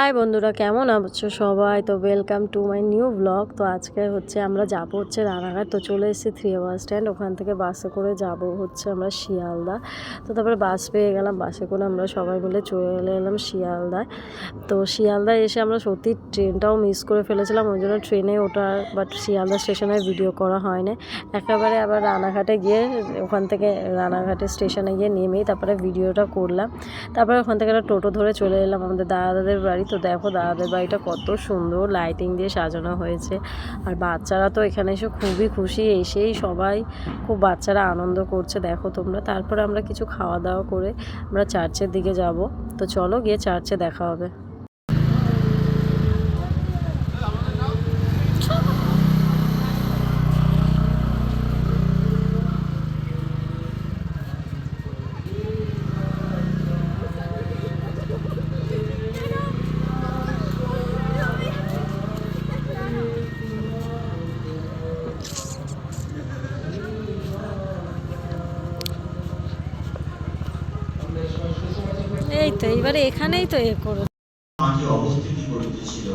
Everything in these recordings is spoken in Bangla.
হাই বন্ধুরা, কেমন আছো সবাই? তো welcome to my new blog তো আজকে হচ্ছে আমরা যাব হচ্ছে রানাঘাট। তো চলে এসেছি থ্রি বাস স্ট্যান্ড ওখান থেকে বাসে করে যাব হচ্ছে আমরা শিয়ালদা। তো তারপরে বাস পেয়ে গেলাম। বাসে করে আমরা সবাই মিলে চলে এলাম শিয়ালদায়। তো শিয়ালদায় এসে আমরা সত্যি ট্রেনটাও মিস করে ফেলেছিলাম। ওই জন্য ট্রেনে ওঠার বাট শিয়ালদা স্টেশনে ভিডিও করা হয়নি। একেবারে আবার রানাঘাটে গিয়ে ওখান থেকে রানাঘাটে স্টেশনে গিয়ে নেমেই তারপরে ভিডিওটা করলাম। তারপরে ওখান থেকে একটা টোটো ধরে চলে এলাম। আমাদের দাদাদের বাড়ি তো দেখো দাদাদের বাড়িটা কত সুন্দর লাইটিং দিয়ে সাজানো হয়েছে। আর বাচ্চারা তো এখানে এসে খুবই খুশি, এসেই সবাই খুব বাচ্চারা আনন্দ করছে। দেখো তোমরা, তারপরে আমরা কিছু খাওয়া দাওয়া করে আমরা চার্চের দিকে যাব। তো চলো গিয়ে চার্চে দেখা হবে। এই তো এইবারে এখানেই তো এ করো মাঠে অবস্থিতি করিতেছিল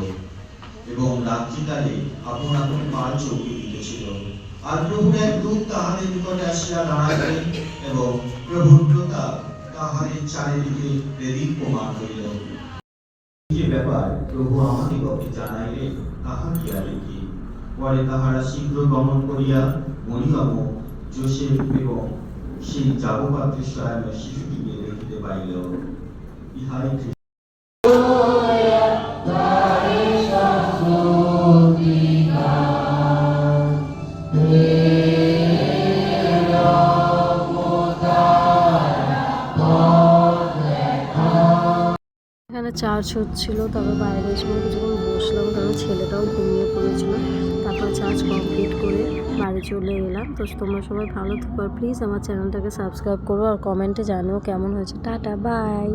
এবং রাত্রিকালে আপন আপন পাল চৌকি দিতেছিল। আর প্রভুর এক দূত তাহাদের নিকটে আসিয়া দাঁড়াইলেন এবং প্রভুর প্রতাপ তাহাদের চারিদিকে প্রদীপ্যমান হইল যে ব্যাপার? প্রভু আমাদিগকে জানাইলেন, তাহা কি আর কি পরে তাহারা শীঘ্র গমন করিয়া মরিয়ম যোসেফ এবং সেই যাবপাত্রে শয়ান শিশুটিকে দেখিতে পাইল। ইহাই এখানে চার্চ হচ্ছিল তারপর বাইরে এসে কিছুক্ষণ বসলাম, কারণ ছেলেটাও ঘুমিয়ে পড়েছিল। তারপর চার্জ কমপ্লিট করে বাড়ি চলে এলাম। তো তোমরা সবাই ভালো থাকো প্লিজ আমার চ্যানেলটাকে সাবস্ক্রাইব করো আর কমেন্টে জানো কেমন হয়েছে। Tata, bye.